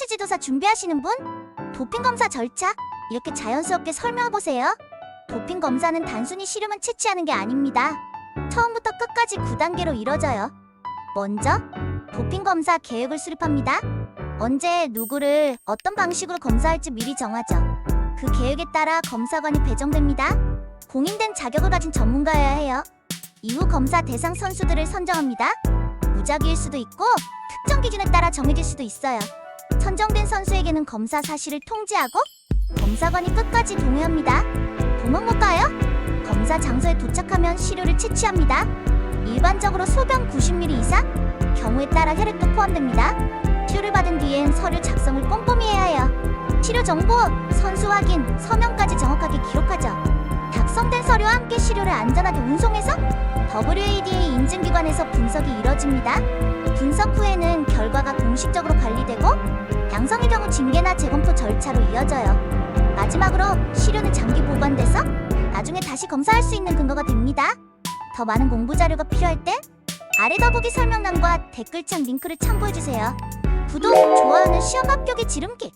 스포츠 지도사 준비하시는 분? 도핑 검사 절차 이렇게 자연스럽게 설명해 보세요. 도핑 검사는 단순히 시름만 채취하는 게 아닙니다. 처음부터 끝까지 9단계로 이뤄져요. 먼저 도핑 검사 계획을 수립합니다. 언제 누구를 어떤 방식으로 검사할지 미리 정하죠. 그 계획에 따라 검사관이 배정됩니다. 공인된 자격을 가진 전문가여야 해요. 이후 검사 대상 선수들을 선정합니다. 무작위일 수도 있고 특정 기준에 따라 정해질 수도 있어요. 선정된 선수에게는 검사 사실을 통지하고 검사관이 끝까지 동의합니다. 도망 못 가요? 검사 장소에 도착하면 시료를 채취합니다. 일반적으로 소변 90ml 이상, 경우에 따라 혈액도 포함됩니다. 치료를 받은 뒤엔 서류 작성을 꼼꼼히 해야 해요. 치료 정보, 선수 확인, 서명까지 정확하게 기록하죠. 작성된 서류와 함께 시료를 안전하게 운송해서 WADA 인증기관에서 분석이 이뤄집니다. 분석 후에는 결과가 공식적으로 관리되고 징계나 재검토 절차로 이어져요. 마지막으로 시료는 장기 보관돼서 나중에 다시 검사할 수 있는 근거가 됩니다. 더 많은 공부 자료가 필요할 때 아래 더보기 설명란과 댓글창 링크를 참고해주세요. 구독, 좋아요는 시험 합격의 지름길.